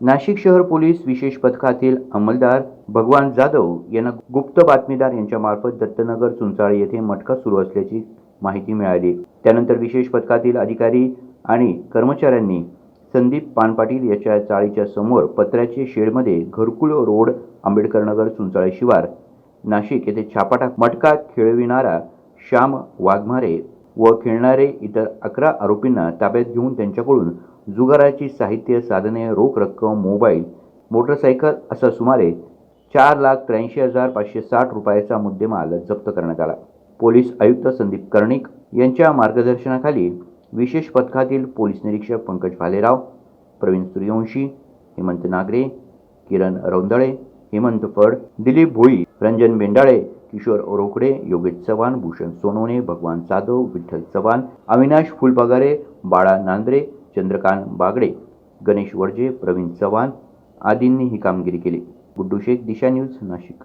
नाशिक शहर पोलीस विशेष पथकातील अंमलदार भगवान जाधव यांना गुप्त बातमीदार यांच्यामार्फत दत्तनगर चुंचाळे येथे मटका सुरू असल्याची माहिती मिळाली. त्यानंतर विशेष पथकातील अधिकारी आणि कर्मचाऱ्यांनी संदीप पानपाटील याच्या चाळीच्या समोर पत्र्याचे शेडमध्ये घरकुल रोड आंबेडकर नगर चुंचाळे शिवार नाशिक येथे छापाटा मटका खेळविणारा श्याम वाघमारे व खेळणारे इतर अकरा आरोपींना ताब्यात घेऊन त्यांच्याकडून जुगाराची साहित्य साधने रोख रक्कम मोबाईल मोटरसायकल असा सुमारे चार लाख त्र्याऐंशी हजार पाचशे साठ रुपयाचा मुद्देमाल जप्त करण्यात आला. पोलीस आयुक्त संदीप कर्णिक यांच्या मार्गदर्शनाखाली विशेष पथकातील पोलीस निरीक्षक पंकज भालेराव प्रवीण सूर्यवंशी हेमंत नागरे किरण रौंदळे हेमंत फड दिलीप भोई रंजन बेंडाळे किशोर रोकडे योगेश चव्हाण भूषण सोनवणे भगवान जाधव विठ्ठल चव्हाण अविनाश फुलपगारे बाळा नांद्रे चंद्रकांत बागडे गणेश वडजे प्रवीण चव्हाण आदींनी ही कामगिरी केली. गुड्डू शेख दिशा न्यूज नाशिक.